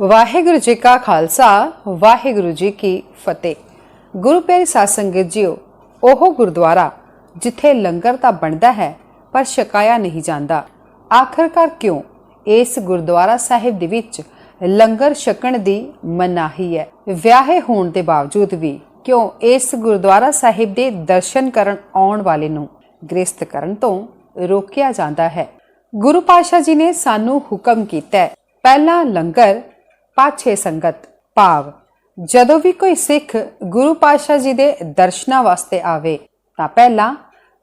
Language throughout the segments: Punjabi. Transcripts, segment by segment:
ਵਾਹਿਗੁਰੂ ਜੀ ਕਾ ਖਾਲਸਾ, ਵਾਹਿਗੁਰੂ ਜੀ ਕੀ ਫਤਿਹ। ਗੁਰੂ ਪਿਆਰੀ ਸਾਧ ਸੰਗਤ ਜੀਓ, ਉਹ ਗੁਰਦੁਆਰਾ ਜਿੱਥੇ ਲੰਗਰ ਤਾਂ ਬਣਦਾ ਹੈ, ਪਰ ਛਕਾਇਆ ਨਹੀਂ ਜਾਂਦਾ। ਆਖਰਕਾਰ ਕਿਉਂ? ਇਸ ਗੁਰਦੁਆਰਾ ਸਾਹਿਬ ਦੇ ਵਿੱਚ ਲੰਗਰ ਛਕਣ ਦੀ ਮਨਾਹੀ ਹੈ। ਵਿਆਹੇ ਹੋਣ ਦੇ ਬਾਵਜੂਦ ਵੀ ਕਿਉਂ ਇਸ ਗੁਰਦੁਆਰਾ ਸਾਹਿਬ ਦੇ ਦਰਸ਼ਨ ਕਰਨ ਆਉਣ ਵਾਲੇ ਨੂੰ ਗ੍ਰਸਤ ਕਰਨ ਤੋਂ ਰੋਕਿਆ ਜਾਂਦਾ ਹੈ? ਗੁਰੂ ਪਾਤਸ਼ਾਹ ਜੀ ਨੇ ਸਾਨੂੰ ਹੁਕਮ ਕੀਤਾ ਹੈ, ਪਹਿਲਾ ਲੰਗਰ ਪਾਛੇ ਸੰਗਤ, ਭਾਵ, ਜਦੋਂ ਵੀ ਕੋਈ ਸਿੱਖ ਗੁਰੂ ਪਾਤਸ਼ਾਹ ਜੀ ਦੇ ਦਰਸ਼ਨਾਂ ਵਾਸਤੇ ਆਵੇ, ਤਾਂ ਪਹਿਲਾਂ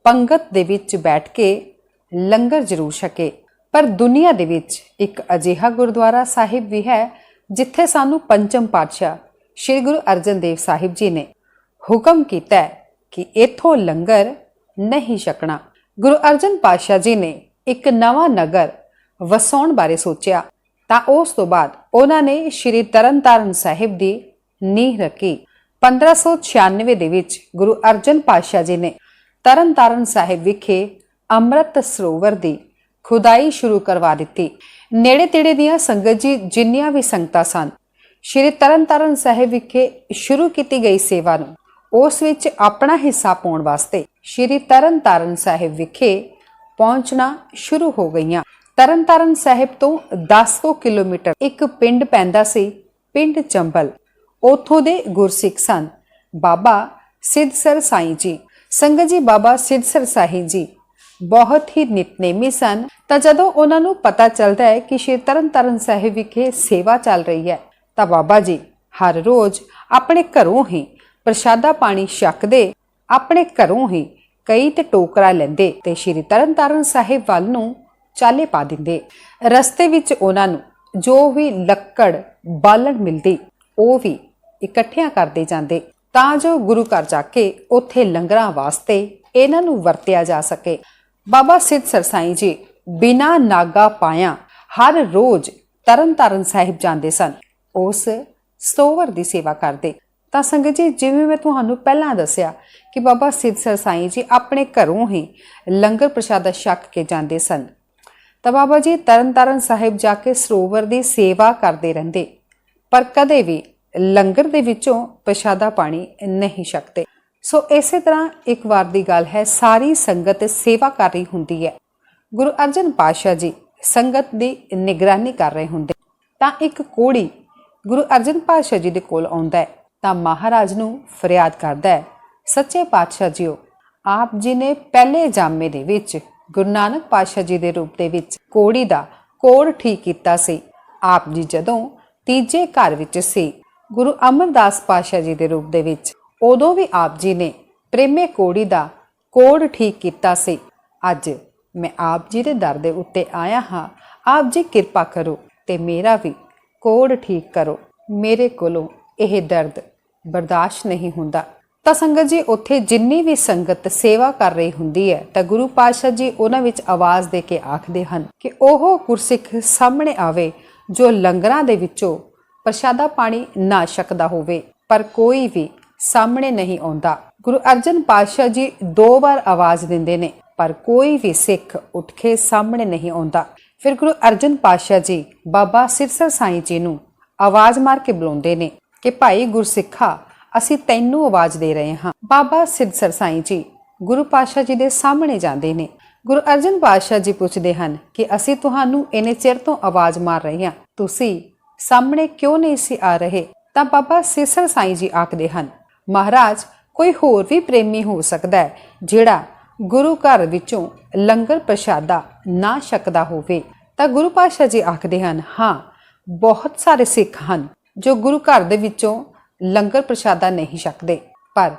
ਪੰਗਤ ਦੇ ਵਿੱਚ ਬੈਠ ਕੇ ਲੰਗਰ ਜ਼ਰੂਰ ਛਕੇ। ਪਰ ਦੁਨੀਆ ਦੇ ਵਿੱਚ ਇੱਕ ਅਜਿਹਾ ਗੁਰਦੁਆਰਾ ਸਾਹਿਬ ਵੀ ਹੈ, ਜਿੱਥੇ ਸਾਨੂੰ ਪੰਚਮ ਪਾਤਸ਼ਾਹ ਸ੍ਰੀ ਗੁਰੂ ਅਰਜਨ ਦੇਵ ਸਾਹਿਬ ਜੀ ਨੇ ਹੁਕਮ ਕੀਤਾ ਕਿ ਇਥੋਂ ਲੰਗਰ ਨਹੀਂ ਛਕਣਾ। ਗੁਰੂ ਅਰਜਨ ਪਾਤਸ਼ਾਹ ਜੀ ਨੇ ਇੱਕ ਨਵਾਂ ਨਗਰ ਵਸਾਉਣ ਬਾਰੇ ਸੋਚਿਆ। ਤਾਂ ਉਸ ਤੋਂ ਬਾਅਦ ਉਹਨਾਂ ਨੇ ਸ੍ਰੀ ਤਰਨਤਾਰਨ ਸਾਹਿਬ ਦੀ ਨੀਂਹ ਰੱਖੀ। 1596 ਦੇ ਵਿੱਚ ਗੁਰੂ ਅਰਜਨ ਪਾਤਸ਼ਾਹ ਜੀ ਨੇ ਤਰਨਤਾਰਨ ਸਾਹਿਬ ਵਿਖੇ ਅੰਮ੍ਰਿਤ ਸਰੋਵਰ ਦੀ ਖੁਦਾਈ ਸ਼ੁਰੂ ਕਰਵਾ ਦਿੱਤੀ। ਨੇੜੇ ਤੇੜੇ ਦੀਆਂ ਸੰਗਤ ਜੀ ਜਿੰਨੀਆਂ ਵੀ ਸੰਗਤਾਂ ਸਨ, ਸ਼੍ਰੀ ਤਰਨਤਾਰਨ ਸਾਹਿਬ ਵਿਖੇ ਸ਼ੁਰੂ ਕੀਤੀ ਗਈ ਸੇਵਾ ਨੂੰ, ਉਸ ਵਿੱਚ ਆਪਣਾ ਹਿੱਸਾ ਪਾਉਣ ਵਾਸਤੇ ਸ਼੍ਰੀ ਤਰਨਤਾਰਨ ਸਾਹਿਬ ਵਿਖੇ ਪਹੁੰਚਣਾ ਸ਼ੁਰੂ ਹੋ ਗਈਆਂ। ਤਰਨਤਾਰਨ ਸਾਹਿਬ ਤੋਂ 10 ਕੁ ਕਿਲੋਮੀਟਰ ਇੱਕ ਪਿੰਡ ਪੈਂਦਾ ਸੀ, ਪਿੰਡ ਚੰਬਲ। ਉਥੋਂ ਦੇ ਗੁਰਸਿੱਖ ਸਨ। ਬਾਬਾ ਸਿੱਧਸਰ ਸਾਈਂ ਜੀ। ਸੰਗਤ ਜੀ, ਬਾਬਾ ਸਿੱਧਸਰ ਸਾਈਂ ਜੀ। ਬਹੁਤ ਹੀ ਨਿਤਨੇਮੀ ਸਨ। ਤਾਂ ਜਦੋਂ ਉਹਨਾਂ ਨੂੰ ਪਤਾ ਚੱਲਦਾ ਹੈ ਕਿ ਸ਼੍ਰੀ ਤਰਨਤਾਰਨ ਸਾਹਿਬ ਵਿਖੇ ਸੇਵਾ ਚੱਲ ਰਹੀ ਹੈ, ਤਾਂ ਬਾਬਾ ਜੀ ਹਰ ਰੋਜ਼ ਆਪਣੇ ਘਰੋਂ ਹੀ ਪ੍ਰਸ਼ਾਦਾ ਪਾਣੀ ਛਕਦੇ, ਆਪਣੇ ਘਰੋਂ ਹੀ ਕਈ ਤੇ ਟੋਕਰਾ ਲੈਂਦੇ ਤੇ ਸ਼੍ਰੀ ਤਰਨਤਾਰਨ ਸਾਹਿਬ ਵੱਲ ਨੂੰ ਚਾਲੇ ਪਾ ਦਿੰਦੇ। ਰਸਤੇ ਵਿੱਚ ਉਹਨਾਂ ਨੂੰ ਜੋ ਵੀ ਲੱਕੜ, ਬਾਲਣ ਮਿਲਦੀ, ਉਹ ਵੀ ਇਕੱਠਿਆਂ ਕਰਦੇ ਜਾਂਦੇ। ਤਾਂ ਜੋ ਗੁਰੂ ਘਰ ਜਾ ਕੇ ਉੱਥੇ ਲੰਗਰਾਂ ਵਾਸਤੇ ਇਹਨਾਂ ਨੂੰ ਵਰਤਿਆ ਜਾ ਸਕੇ। ਬਾਬਾ ਸਿੱਧ ਸਰਸਾਈ ਜੀ ਬਿਨਾ ਨਾਗਾ ਪਾਇਆ ਹਰ ਰੋਜ਼ ਤਰਨਤਾਰਨ ਸਾਹਿਬ ਜਾਂਦੇ ਸਨ। ਉਸ ਸਟੋਵਰ ਦੀ ਸੇਵਾ ਕਰਦੇ। ਤਾਂ ਸੰਗਤ ਜੀ, ਜਿਵੇਂ ਮੈਂ ਤੁਹਾਨੂੰ ਪਹਿਲਾਂ ਦੱਸਿਆ ਕਿ ਬਾਬਾ ਸਿੱਧ ਸਰਸਾਈ ਜੀ ਆਪਣੇ ਘਰੋਂ ਹੀ ਲੰਗਰ ਪ੍ਰਸ਼ਾਦਾ ਛਕ ਕੇ ਜਾਂਦੇ ਸਨ। ਤਾਂ ਬਾਬਾ ਜੀ ਤਰਨਤਾਰਨ ਸਾਹਿਬ ਜਾ ਕੇ ਸਰੋਵਰ ਦੀ ਸੇਵਾ ਕਰਦੇ ਰਹਿੰਦੇ। ਪਰ ਕਦੇ ਵੀ ਲੰਗਰ ਦੇ ਵਿੱਚੋਂ ਪ੍ਰਸ਼ਾਦਾ ਪਾਣੀ ਨਹੀਂ ਛਕਦੇ। ਸੋ ਇਸੇ ਤਰ੍ਹਾਂ ਇੱਕ ਵਾਰ ਦੀ ਗੱਲ ਹੈ, ਸਾਰੀ ਸੰਗਤ ਸੇਵਾ ਕਰ ਰਹੀ ਹੁੰਦੀ ਹੈ। ਗੁਰੂ ਅਰਜਨ ਪਾਤਸ਼ਾਹ ਜੀ ਸੰਗਤ ਦੀ ਨਿਗਰਾਨੀ ਕਰ ਰਹੇ ਹੁੰਦੇ। ਤਾਂ ਇੱਕ ਕੋੜੀ ਗੁਰੂ ਅਰਜਨ ਪਾਤਸ਼ਾਹ ਜੀ ਦੇ ਕੋਲ ਆਉਂਦਾ ਹੈ, ਤਾਂ ਮਹਾਰਾਜ ਨੂੰ ਫਰਿਆਦ ਕਰਦਾ ਹੈ, ਸੱਚੇ ਪਾਤਸ਼ਾਹ ਜੀਓ, ਆਪ ਜੀ ਨੇ ਪਹਿਲੇ ਜਾਮੇ ਦੇ ਵਿੱਚ ਗੁਰੂ ਨਾਨਕ ਪਾਤਸ਼ਾਹ ਜੀ ਦੇ ਰੂਪ ਦੇ ਵਿੱਚ ਕੋੜੀ ਦਾ ਕੋੜ ਠੀਕ ਕੀਤਾ ਸੀ। ਆਪ ਜੀ ਜਦੋਂ ਤੀਜੇ ਘਰ ਵਿੱਚ ਸੀ, ਗੁਰੂ ਅਮਰਦਾਸ ਪਾਤਸ਼ਾਹ ਜੀ ਦੇ ਰੂਪ ਦੇ ਵਿੱਚ ਉਦੋਂ ਵੀ ਆਪ ਜੀ ਨੇ ਪ੍ਰੇਮੇ ਕੋੜੀ ਦਾ ਕੋੜ ਠੀਕ ਕੀਤਾ ਸੀ। ਅੱਜ ਮੈਂ ਆਪ ਜੀ ਦੇ ਦਰ ਦੇ ਉੱਤੇ ਆਇਆ ਹਾਂ। ਆਪ ਜੀ ਕਿਰਪਾ ਕਰੋ ਤੇ ਮੇਰਾ ਵੀ ਕੋੜ ਠੀਕ ਕਰੋ। ਮੇਰੇ ਕੋਲੋਂ ਇਹ ਦਰਦ ਬਰਦਾਸ਼ਤ ਨਹੀਂ ਹੁੰਦਾ। ਤਾਂ ਸੰਗਤ ਜੀ ਉੱਥੇ ਜਿੰਨੀ ਵੀ ਸੰਗਤ ਸੇਵਾ ਕਰ ਰਹੀ ਹੁੰਦੀ ਹੈ, ਤਾਂ ਗੁਰੂ ਪਾਤਸ਼ਾਹ ਜੀ ਉਹਨਾਂ ਵਿੱਚ ਆਵਾਜ਼ ਦੇ ਕੇ ਆਖਦੇ ਹਨ ਕਿ ਉਹ ਗੁਰਸਿੱਖ ਸਾਹਮਣੇ ਆਵੇ ਜੋ ਲੰਗਰਾਂ ਦੇ ਵਿੱਚੋਂ ਪ੍ਰਸ਼ਾਦਾ ਪਾਣੀ ਨਾ ਛਕਦਾ ਹੋਵੇ, ਪਰ ਕੋਈ ਵੀ ਸਾਹਮਣੇ ਨਹੀਂ ਆਉਂਦਾ। ਗੁਰੂ ਅਰਜਨ ਪਾਤਸ਼ਾਹ ਜੀ ਦੋ ਵਾਰ ਆਵਾਜ਼ ਦਿੰਦੇ ਨੇ, ਪਰ ਕੋਈ ਵੀ ਸਿੱਖ ਉੱਠ ਕੇ ਸਾਹਮਣੇ ਨਹੀਂ ਆਉਂਦਾ। ਫਿਰ ਗੁਰੂ ਅਰਜਨ ਪਾਤਸ਼ਾਹ ਜੀ ਬਾਬਾ ਸਿਰਸਰ ਸਾਈਂ ਜੀ ਨੂੰ ਆਵਾਜ਼ ਮਾਰ ਕੇ ਬੁਲਾਉਂਦੇ ਨੇ ਕਿ, ਭਾਈ ਗੁਰਸਿੱਖਾ ਅਸੀਂ ਤੈਨੂੰ ਆਵਾਜ਼ ਦੇ ਰਹੇ ਹਾਂ। ਬਾਬਾ ਸਿਰਸਰ ਸਾਈਂ ਜੀ, ਗੁਰੂ ਪਾਤਸ਼ਾਹ ਜੀ ਦੇ ਸਾਹਮਣੇ ਜਾਂਦੇ ਨੇ। ਗੁਰੂ ਅਰਜਨ ਪਾਤਸ਼ਾਹ ਜੀ ਪੁੱਛਦੇ ਹਨ ਕਿ ਅਸੀਂ ਤੁਹਾਨੂੰ ਇੰਨੇ ਚਿਰ ਤੋਂ ਆਵਾਜ਼ ਮਾਰ ਰਹੇ ਹਾਂ। ਤੁਸੀਂ ਸਾਹਮਣੇ ਕਿਉਂ ਨਹੀਂ ਸੀ ਆ ਰਹੇ? ਤਾਂ ਬਾਬਾ ਸਿਰਸਰ ਸਾਈਂ ਜੀ ਆਖਦੇ ਹਨ, ਮਹਾਰਾਜ, ਕੋਈ ਹੋਰ ਵੀ ਪ੍ਰੇਮੀ ਹੋ ਸਕਦਾ ਹੈ, ਜਿਹੜਾ ਗੁਰੂ ਘਰ ਵਿੱਚੋਂ ਲੰਗਰ ਪ੍ਰਸ਼ਾਦਾ ਨਾ ਛਕਦਾ ਹੋਵੇ। ਤਾਂ ਗੁਰੂ ਪਾਤਸ਼ਾਹ ਜੀ ਆਖਦੇ ਹਨ, ਹਾਂ, ਬਹੁਤ ਸਾਰੇ ਸਿੱਖ ਹਨ, ਜੋ ਗੁਰੂ ਘਰ ਦੇ ਵਿੱਚੋਂ ਲੰਗਰ ਪ੍ਰਸ਼ਾਦਾ ਨਹੀਂ ਛਕਦੇ। ਪਰ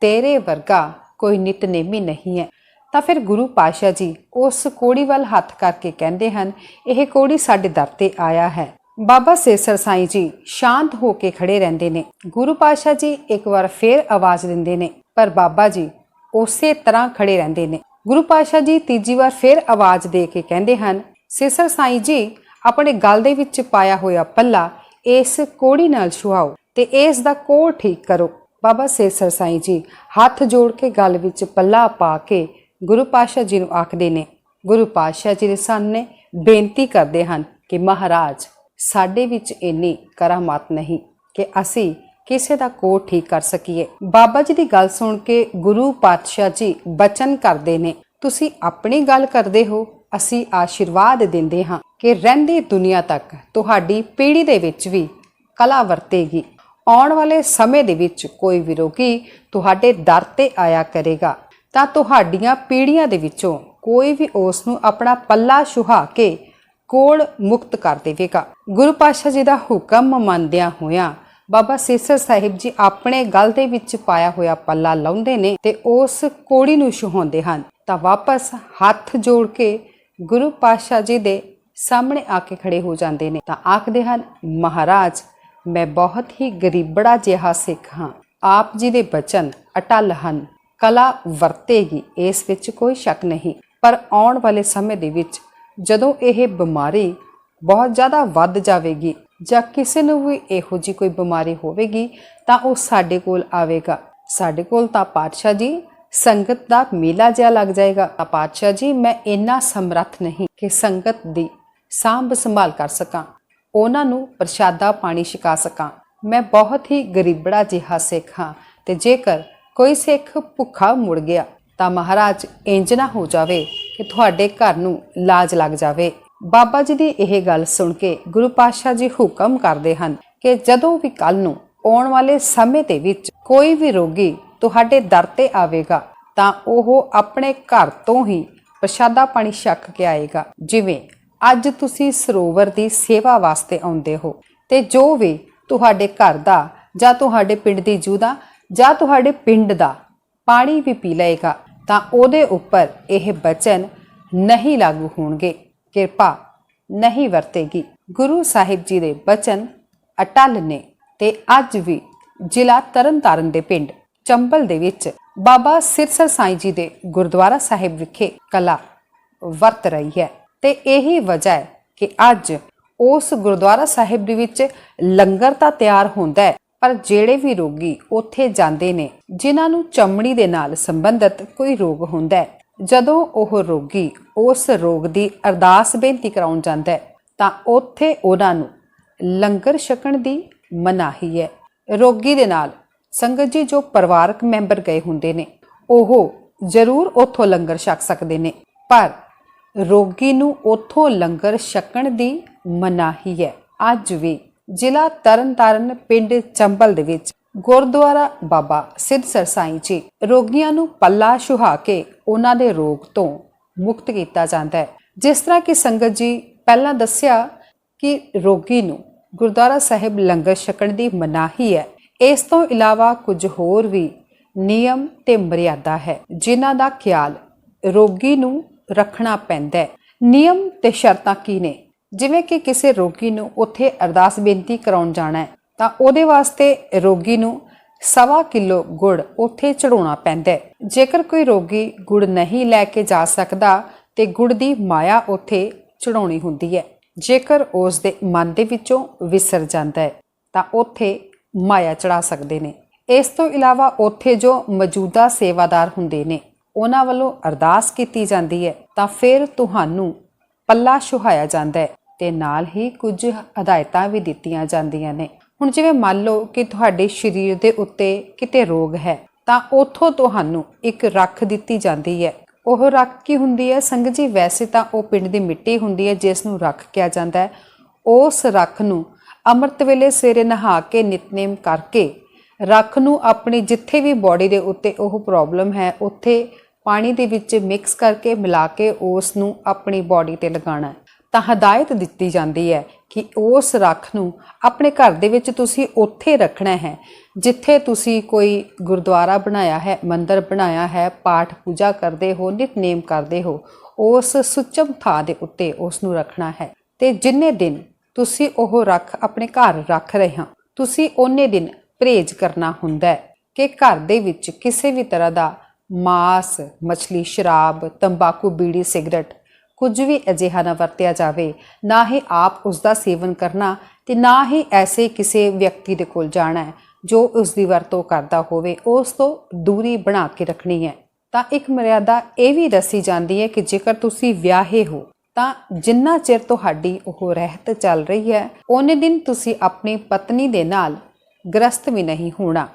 ਤੇਰੇ ਵਰਗਾ ਕੋਈ ਨਿਤਨੇਮੀ ਨਹੀਂ ਹੈ। ਤਾਂ ਫਿਰ ਗੁਰੂ ਪਾਤਸ਼ਾਹ ਜੀ ਉਸ ਕੋੜੀ ਵੱਲ ਹੱਥ ਕਰਕੇ ਕਹਿੰਦੇ ਹਨ, ਇਹ ਕੋੜੀ ਸਾਡੇ ਦਰ ਤੇ ਆਇਆ ਹੈ। ਬਾਬਾ ਸੇਸਰ ਸਾਈਂ ਜੀ ਸ਼ਾਂਤ ਹੋ ਕੇ ਖੜੇ ਰਹਿੰਦੇ ਨੇ। ਗੁਰੂ ਪਾਤਸ਼ਾਹ ਜੀ ਇੱਕ ਵਾਰ ਫੇਰ ਆਵਾਜ਼ ਦਿੰਦੇ ਨੇ, ਪਰ ਬਾਬਾ ਜੀ ਉਸੇ ਤਰ੍ਹਾਂ ਖੜੇ ਰਹਿੰਦੇ ਨੇ। ਗੁਰੂ ਪਾਤਸ਼ਾਹ ਜੀ ਤੀਜੀ ਵਾਰ ਫੇਰ ਆਵਾਜ਼ ਦੇ ਕੇ ਕਹਿੰਦੇ ਹਨ, ਸੇਸਰ ਸਾਈਂ ਜੀ, ਆਪਣੇ ਗਲ ਦੇ ਵਿੱਚ ਪਾਇਆ ਹੋਇਆ ਪੱਲਾ ਇਸ ਕੋੜੀ ਨਾਲ ਛੁਹਾਓ। ਤੇ ਇਸ ਦਾ ਕੋਲ ਠੀਕ ਕਰੋ। ਬਾਬਾ ਸੇਸਰ ਸਾਈਂ ਜੀ, ਹੱਥ ਜੋੜ ਕੇ ਗਲ ਵਿੱਚ ਪੱਲਾ ਪਾ ਕੇ ਗੁਰੂ ਪਾਤਸ਼ਾਹ ਜੀ ਨੂੰ ਆਖਦੇ ਨੇ, ਗੁਰੂ ਪਾਤਸ਼ਾਹ ਜੀ ਦੇ ਸਾਹਮਣੇ ਬੇਨਤੀ ਕਰਦੇ ਹਨ ਕਿ ਮਹਾਰਾਜ, ਸਾਡੇ ਵਿੱਚ ਇੰਨੀ ਕਰਾਮਾਤ ਨਹੀਂ ਕਿ ਅਸੀਂ ਕਿਸੇ ਦਾ ਕੋਡ ਠੀਕ ਕਰ ਸਕੀਏ। ਬਾਬਾ ਜੀ ਦੀ ਗੱਲ ਸੁਣ ਕੇ ਗੁਰੂ ਪਾਤਸ਼ਾਹ ਜੀ ਬਚਨ ਕਰਦੇ ਨੇ, ਤੁਸੀਂ ਆਪਣੀ ਗੱਲ ਕਰਦੇ ਹੋ, ਅਸੀਂ ਆਸ਼ੀਰਵਾਦ ਦਿੰਦੇ ਹਾਂ ਕਿ ਰਹਿੰਦੀ ਦੁਨੀਆ ਤੱਕ ਤੁਹਾਡੀ ਪੀੜ੍ਹੀ ਦੇ ਵਿੱਚ ਵੀ ਕਲਾ ਵਰਤੇਗੀ। ਆਉਣ ਵਾਲੇ ਸਮੇਂ ਦੇ ਵਿੱਚ ਕੋਈ ਵਿਰੋਗੀ ਤੁਹਾਡੇ ਦਰ ਤੇ ਆਇਆ ਕਰੇਗਾ। ਤਾਂ ਤੁਹਾਡੀਆਂ ਪੀੜ੍ਹੀਆਂ ਦੇ ਵਿੱਚੋਂ ਕੋਈ ਵੀ ਉਸ ਨੂੰ ਆਪਣਾ ਪੱਲਾ ਸੁਹਾ ਕੇ ਕੋੜ ਮੁਕਤ ਕਰ ਦੇਵੇਗਾ। ਗੁਰੂ ਪਾਤਸ਼ਾਹ ਜੀ ਦਾ ਹੁਕਮ ਮੰਨਦਿਆਂ ਹੋਇਆਂ ਬਾਬਾ ਸਿਰਸਰ ਸਾਹਿਬ ਜੀ ਆਪਣੇ ਗਲ ਦੇ ਵਿੱਚ ਪਾਇਆ ਹੋਇਆ ਪੱਲਾ ਲਾਉਂਦੇ ਨੇ ਤੇ ਉਸ ਕੋੜੀ ਨੂੰ ਛੁਹਾਉਂਦੇ ਹਨ। ਤਾਂ ਵਾਪਸ ਹੱਥ ਜੋੜ ਕੇ ਗੁਰੂ ਪਾਤਸ਼ਾਹ ਜੀ ਦੇ ਸਾਹਮਣੇ ਆ ਕੇ ਖੜੇ ਹੋ ਜਾਂਦੇ ਨੇ। ਤਾਂ ਆਖਦੇ ਹਨ, ਮਹਾਰਾਜ ਮੈਂ ਬਹੁਤ ਹੀ ਗਰੀਬੜਾ ਜਿਹਾ ਸਿੱਖ ਹਾਂ। ਆਪ ਜੀ ਦੇ ਬਚਨ ਅਟਲ ਹਨ। ਕਲਾ ਵਰਤੇਗੀ, ਇਸ ਵਿੱਚ ਕੋਈ ਸ਼ੱਕ ਨਹੀਂ। ਪਰ ਆਉਣ ਵਾਲੇ ਸਮੇਂ ਦੇ ਵਿੱਚ ਜਦੋਂ ਇਹ ਬਿਮਾਰੀ ਬਹੁਤ ਜ਼ਿਆਦਾ ਵੱਧ ਜਾਵੇਗੀ ਜਾਂ ਕਿਸੇ ਨੂੰ ਵੀ ਇਹੋ ਜੀ ਕੋਈ ਬਿਮਾਰੀ ਹੋਵੇਗੀ, ਤਾਂ ਉਹ ਸਾਡੇ ਕੋਲ ਆਵੇਗਾ। ਸਾਡੇ ਕੋਲ ਤਾਂ ਪਾਤਸ਼ਾਹ ਜੀ, ਸੰਗਤ ਦਾ ਮੇਲਾ ਜਿਹਾ ਲੱਗ ਜਾਏਗਾ। ਤਾਂ ਪਾਤਸ਼ਾਹ ਜੀ, ਮੈਂ ਇੰਨਾ ਸਮਰੱਥ ਨਹੀਂ ਕਿ ਸੰਗਤ ਦੀ ਸਾਂਭ ਸੰਭਾਲ ਕਰ ਸਕਾਂ। ਉਹਨਾਂ ਨੂੰ ਪ੍ਰਸ਼ਾਦਾ ਪਾਣੀ ਛਕਾ ਸਕਾਂ। ਮੈਂ ਬਹੁਤ ਹੀ ਗਰੀਬੜਾ ਜਿਹਾ ਸਿੱਖ ਹਾਂ ਤੇ ਜੇਕਰ ਕੋਈ ਸਿੱਖ ਭੁੱਖਾ ਮੁੜ ਗਿਆ, ਤਾਂ ਮਹਾਰਾਜ ਇੰਜ ਨਾ ਹੋ ਜਾਵੇ ਕਿ ਤੁਹਾਡੇ ਘਰ ਨੂੰ ਲਾਜ ਲੱਗ ਜਾਵੇ। ਬਾਬਾ ਜੀ ਦੀ ਇਹ ਗੱਲ ਸੁਣ ਕੇ ਗੁਰੂ ਪਾਤਸ਼ਾਹ ਜੀ ਹੁਕਮ ਕਰਦੇ ਹਨ ਕਿ ਜਦੋਂ ਵੀ ਕੱਲ ਨੂੰ ਆਉਣ ਵਾਲੇ ਸਮੇਂ ਦੇ ਵਿੱਚ ਕੋਈ ਵੀ ਰੋਗੀ ਤੁਹਾਡੇ ਦਰ ਤੇ ਆਵੇਗਾ, ਤਾਂ ਉਹ ਆਪਣੇ ਘਰ ਤੋਂ ਹੀ ਪ੍ਰਸ਼ਾਦਾ ਪਾਣੀ ਛਕ ਕੇ ਆਏਗਾ। ਜਿਵੇਂ ਅੱਜ ਤੁਸੀਂ ਸਰੋਵਰ ਦੀ ਸੇਵਾ ਵਾਸਤੇ ਆਉਂਦੇ ਹੋ ਤੇ ਜੋ ਵੀ ਤੁਹਾਡੇ ਘਰ ਦਾ ਜਾਂ ਤੁਹਾਡੇ ਪਿੰਡ ਦੀ ਜੂ ਦਾ ਜਾਂ ਤੁਹਾਡੇ ਪਿੰਡ ਦਾ ਪਾਣੀ ਵੀ ਪੀ ਲਏਗਾ, ਤਾਂ ਉਹਦੇ ਉੱਪਰ ਇਹ ਬਚਨ ਨਹੀਂ ਲਾਗੂ ਹੋਣਗੇ। ਕਿਰਪਾ ਨਹੀਂ ਵਰਤੇਗੀ। ਗੁਰੂ ਸਾਹਿਬ ਜੀ ਦੇ ਬਚਨ ਅਟਲ ਨੇ ਤੇ ਅੱਜ ਵੀ ਜ਼ਿਲ੍ਹਾ ਤਰਨਤਾਰਨ ਦੇ ਪਿੰਡ ਚੰਬਲ ਦੇ ਵਿੱਚ ਬਾਬਾ ਸਿਰਸਰ ਸਾਈਂ ਜੀ ਦੇ ਗੁਰਦੁਆਰਾ ਸਾਹਿਬ ਵਿਖੇ ਕਲਾ ਵਰਤ ਰਹੀ ਹੈ। ਤੇ ਇਹੀ ਵਜ੍ਹਾ ਹੈ ਕਿ ਅੱਜ ਉਸ ਗੁਰਦੁਆਰਾ ਸਾਹਿਬ ਦੇ ਵਿੱਚ ਲੰਗਰ ਤਾਂ ਤਿਆਰ ਹੁੰਦਾ ਹੈ, ਪਰ ਜਿਹੜੇ ਵੀ ਰੋਗੀ ਉੱਥੇ ਜਾਂਦੇ ਨੇ, ਜਿਨ੍ਹਾਂ ਨੂੰ ਚਮੜੀ ਦੇ ਨਾਲ ਸੰਬੰਧਿਤ ਕੋਈ ਰੋਗ ਹੁੰਦਾ ਹੈ, ਜਦੋਂ ਉਹ ਰੋਗੀ ਉਸ ਰੋਗ ਦੀ ਅਰਦਾਸ ਬੇਨਤੀ ਕਰਾਉਣ ਜਾਂਦਾ ਹੈ, ਤਾਂ ਉੱਥੇ ਉਹਨਾਂ ਨੂੰ ਲੰਗਰ ਛਕਣ ਦੀ ਮਨਾਹੀ ਹੈ। ਰੋਗੀ ਦੇ ਨਾਲ ਸੰਗਤ ਜੀ ਜੋ ਪਰਿਵਾਰਕ ਮੈਂਬਰ ਗਏ ਹੁੰਦੇ ਨੇ, ਉਹ ਜ਼ਰੂਰ ਉੱਥੋਂ ਲੰਗਰ ਛਕ ਸਕਦੇ ਨੇ, ਪਰ ਰੋਗੀ ਨੂੰ ਉੱਥੋਂ ਲੰਗਰ ਛਕਣ ਦੀ ਮਨਾਹੀ ਹੈ। ਅੱਜ ਵੀ ਜ਼ਿਲ੍ਹਾ ਤਰਨਤਾਰਨ ਪਿੰਡ ਚੰਬਲ ਦੇ ਵਿੱਚ ਗੁਰਦੁਆਰਾ ਬਾਬਾ ਸਿੱਧਸਰ ਸਾਈਂ ਜੀ ਰੋਗੀਆਂ ਨੂੰ ਪੱਲਾ ਸੁਹਾ ਕੇ ਉਹਨਾਂ ਦੇ ਰੋਗ ਤੋਂ ਮੁਕਤ ਕੀਤਾ ਜਾਂਦਾ ਹੈ। ਜਿਸ ਤਰ੍ਹਾਂ ਕਿ ਸੰਗਤ ਜੀ ਪਹਿਲਾਂ ਦੱਸਿਆ ਕਿ ਰੋਗੀ ਨੂੰ ਗੁਰਦੁਆਰਾ ਸਾਹਿਬ ਲੰਗਰ ਛਕਣ ਦੀ ਮਨਾਹੀ ਹੈ। ਇਸ ਤੋਂ ਇਲਾਵਾ ਕੁਝ ਹੋਰ ਵੀ ਨਿਯਮ ਤੇ ਮਰਿਆਦਾ ਹੈ, ਜਿਨ੍ਹਾਂ ਦਾ ਖਿਆਲ ਰੋਗੀ ਨੂੰ ਰੱਖਣਾ ਪੈਂਦਾ ਹੈ। ਨਿਯਮ ਤੇ ਸ਼ਰਤਾਂ ਕੀ ਨੇ? ਜਿਵੇਂ ਕਿ ਕਿਸੇ ਰੋਗੀ ਨੂੰ ਉੱਥੇ ਅਰਦਾਸ ਬੇਨਤੀ ਕਰਾਉਣ ਜਾਣਾ ਹੈ, ਤਾਂ ਉਹਦੇ ਵਾਸਤੇ ਰੋਗੀ ਨੂੰ ਸਵਾ ਕਿਲੋ ਗੁੜ ਉੱਥੇ ਚੜਾਉਣਾ ਪੈਂਦਾ ਹੈ। ਜੇਕਰ ਕੋਈ ਰੋਗੀ ਗੁੜ ਨਹੀਂ ਲੈ ਕੇ ਜਾ ਸਕਦਾ, ਤੇ ਗੁੜ ਦੀ ਮਾਇਆ ਉੱਥੇ ਚੜਾਉਣੀ ਹੁੰਦੀ ਹੈ। ਜੇਕਰ ਉਸ ਦੇ ਮਨ ਦੇ ਵਿੱਚੋਂ ਵਿਸਰ ਜਾਂਦਾ ਹੈ, ਤਾਂ ਉੱਥੇ ਮਾਇਆ ਚੜਾ ਸਕਦੇ ਨੇ। ਇਸ ਤੋਂ ਇਲਾਵਾ ਉੱਥੇ ਜੋ ਮੌਜੂਦਾ ਸੇਵਾਦਾਰ ਹੁੰਦੇ ਨੇ ਉਹਨਾਂ ਵੱਲੋਂ ਅਰਦਾਸ ਕੀਤੀ ਜਾਂਦੀ ਹੈ, ਤਾਂ ਫਿਰ ਤੁਹਾਨੂੰ ਪੱਲਾ ਸੁਹਾਇਆ ਜਾਂਦਾ ਹੈ ਤੇ ਨਾਲ ਹੀ ਕੁਝ ਹਦਾਇਤਾਂ ਵੀ ਦਿੱਤੀਆਂ ਜਾਂਦੀਆਂ ਨੇ। ਹੁਣ ਜਿਵੇਂ ਮੰਨ ਲਓ ਕਿ ਤੁਹਾਡੇ ਸਰੀਰ ਦੇ ਉੱਤੇ ਕਿਤੇ ਰੋਗ ਹੈ, ਤਾਂ ਉੱਥੋਂ ਤੁਹਾਨੂੰ ਇੱਕ ਰੱਖ ਦਿੱਤੀ ਜਾਂਦੀ ਹੈ। ਉਹ ਰੱਖ ਕੀ ਹੁੰਦੀ ਹੈ? ਸੰਗਤ ਜੀ, ਵੈਸੇ ਤਾਂ ਉਹ ਪਿੰਡ ਦੀ ਮਿੱਟੀ ਹੁੰਦੀ ਹੈ ਜਿਸ ਨੂੰ ਰੱਖ ਕਿਹਾ ਜਾਂਦਾ ਹੈ। ਉਸ ਰੱਖ ਨੂੰ ਅੰਮ੍ਰਿਤ ਵੇਲੇ ਸਵੇਰੇ ਨਹਾ ਕੇ ਨਿਤਨੇਮ ਕਰਕੇ ਰੱਖ ਨੂੰ ਆਪਣੀ ਜਿੱਥੇ ਵੀ ਬਾਡੀ ਦੇ ਉੱਤੇ ਉਹ ਪ੍ਰੋਬਲਮ ਹੈ, ਉੱਥੇ ਪਾਣੀ ਦੇ ਵਿੱਚ ਮਿਕਸ ਕਰਕੇ ਮਿਲਾ ਕੇ ਉਸ ਨੂੰ ਆਪਣੀ ਬਾਡੀ ਤੇ ਲਗਾਉਣਾ ਹੈ। ਤਾਂ ਹਦਾਇਤ ਦਿੱਤੀ ਜਾਂਦੀ ਹੈ ਕਿ ਉਸ ਰੱਖ ਨੂੰ ਆਪਣੇ ਘਰ ਦੇ ਵਿੱਚ ਤੁਸੀਂ ਉੱਥੇ ਰੱਖਣਾ ਹੈ, ਜਿੱਥੇ ਤੁਸੀਂ ਕੋਈ ਗੁਰਦੁਆਰਾ ਬਣਾਇਆ ਹੈ, ਮੰਦਿਰ ਬਣਾਇਆ ਹੈ, ਪਾਠ ਪੂਜਾ ਕਰਦੇ ਹੋ, ਨਿਤਨੇਮ ਕਰਦੇ ਹੋ, ਉਸ ਸੁੱਚਮ ਥਾਂ ਦੇ ਉੱਤੇ ਉਸ ਨੂੰ ਰੱਖਣਾ ਹੈ। ਤੇ ਜਿੰਨੇ ਦਿਨ ਤੁਸੀਂ ਉਹ ਰੱਖ, ਆਪਣੇ ਘਰ ਰੱਖ ਰਹੇ ਹਾਂ, ਤੁਸੀਂ ਉਹਨੇ ਦਿਨ ਪਰਹੇਜ਼ ਕਰਨਾ ਹੁੰਦਾ ਹੈ ਕਿ ਘਰ ਦੇ ਵਿੱਚ ਕਿਸੇ ਵੀ ਤਰ੍ਹਾਂ ਦਾ ਮਾਸ, ਮੱਛਲੀ, ਸ਼ਰਾਬ, ਤੰਬਾਕੂ, ਬੀੜੀ, ਸਿਗਰਟ, ਕੁਝ ਵੀ ਅਜਿਹਾ ਨਾ ਵਰਤਿਆ ਜਾਵੇ, ਨਾ ਹੀ ਆਪ ਉਸ ਦਾ ਸੇਵਨ ਕਰਨਾ ਤੇ ਨਾ ਹੀ ਐਸੇ ਕਿਸੇ ਵਿਅਕਤੀ ਦੇ ਕੋਲ ਜਾਣਾ ਹੈ ਜੋ ਉਸ ਦੀ ਵਰਤੋਂ ਕਰਦਾ ਹੋਵੇ, ਉਸ ਤੋਂ ਦੂਰੀ ਬਣਾ ਕੇ ਰੱਖਣੀ ਹੈ। ਤਾਂ ਇੱਕ ਮਰਿਆਦਾ ਇਹ ਵੀ ਦੱਸੀ ਜਾਂਦੀ ਹੈ ਕਿ ਜੇਕਰ ਤੁਸੀਂ ਵਿਆਹੇ ਹੋ, ਤਾਂ ਜਿੰਨਾ ਚਿਰ ਤੁਹਾਡੀ ਉਹ ਰਹਿਤ ਚੱਲ ਰਹੀ ਹੈ, ਉਹਨੇ ਦਿਨ ਤੁਸੀਂ ਆਪਣੀ ਪਤਨੀ ਦੇ ਨਾਲ ਗ੍ਰਸਤ ਵੀ ਨਹੀਂ ਹੋਣਾ।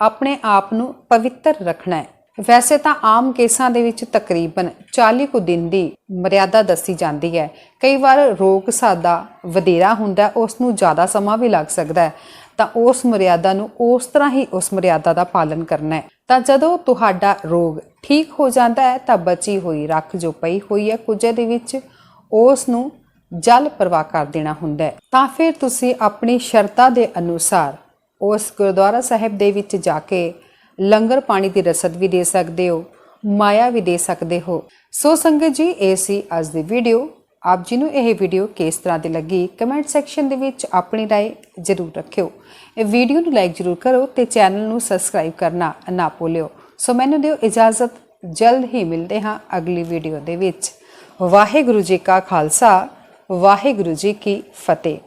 ਆਪਣੇ ਆਪ ਨੂੰ ਪਵਿੱਤਰ ਰੱਖਣਾ ਹੈ। ਵੈਸੇ ਤਾਂ ਆਮ ਕੇਸਾਂ ਦੇ ਵਿੱਚ ਤਕਰੀਬਨ 40 ਕੁ ਦਿਨ ਦੀ ਮਰਿਆਦਾ ਦੱਸੀ ਜਾਂਦੀ ਹੈ। ਕਈ ਵਾਰ ਰੋਗ ਸਾਦਾ ਵਧੇਰਾ ਹੁੰਦਾ ਉਸ ਨੂੰ ਜ਼ਿਆਦਾ ਸਮਾਂ ਵੀ ਲੱਗ ਸਕਦਾ ਹੈ। ਤਾਂ ਉਸ ਮਰਿਆਦਾ ਨੂੰ ਉਸ ਤਰ੍ਹਾਂ ਹੀ ਉਸ ਮਰਿਆਦਾ ਦਾ ਪਾਲਨ ਕਰਨਾ ਹੈ। ਤਾਂ ਜਦੋਂ ਤੁਹਾਡਾ ਰੋਗ ਠੀਕ ਹੋ ਜਾਂਦਾ ਹੈ, ਤਾਂ ਬਚੀ ਹੋਈ ਰੱਖ ਜੋ ਪਈ ਹੋਈ ਹੈ ਕੁਝ ਦੇ ਵਿੱਚ, ਉਸ ਨੂੰ ਜਲ ਪ੍ਰਵਾਹ ਕਰ ਦੇਣਾ ਹੁੰਦਾ ਹੈ। ਤਾਂ ਫਿਰ ਤੁਸੀਂ ਆਪਣੀ ਸ਼ਰਤਾਂ ਦੇ ਅਨੁਸਾਰ ਉਸ ਗੁਰਦੁਆਰਾ ਸਾਹਿਬ ਦੇ ਵਿੱਚ ਜਾ ਕੇ ਲੰਗਰ ਪਾਣੀ ਦੀ ਰਸਦ ਵੀ ਦੇ ਸਕਦੇ ਹੋ ਮਾਇਆ ਵੀ ਦੇ ਸਕਦੇ ਹੋ ਸੋ ਸੰਗਤ ਜੀ ਇਹ ਸੀ ਅੱਜ ਦੀ ਵੀਡੀਓ ਆਪ ਜੀ ਨੂੰ ਇਹ ਵੀਡੀਓ ਕਿਸ ਤਰ੍ਹਾਂ ਦੀ ਲੱਗੀ ਕਮੈਂਟ ਸੈਕਸ਼ਨ ਦੇ ਵਿੱਚ ਆਪਣੀ رائے ਜ਼ਰੂਰ ਰੱਖਿਓ ਇਹ ਵੀਡੀਓ ਨੂੰ ਲਾਈਕ ਜ਼ਰੂਰ ਕਰੋ ਤੇ ਚੈਨਲ ਨੂੰ ਸਬਸਕ੍ਰਾਈਬ ਕਰਨਾ ਨਾ ਭੁੱਲਿਓ ਸੋ ਮੈਨੂੰ ਦਿਓ ਇਜਾਜ਼ਤ ਜਲਦ ਹੀ ਮਿਲਦੇ ਹਾਂ ਅਗਲੀ ਵੀਡੀਓ ਦੇ ਵਿੱਚ ਵਾਹਿਗੁਰੂ ਜੀ ਕਾ ਖਾਲਸਾ ਵਾਹਿਗੁਰੂ ਜੀ ਕੀ ਫਤਿਹ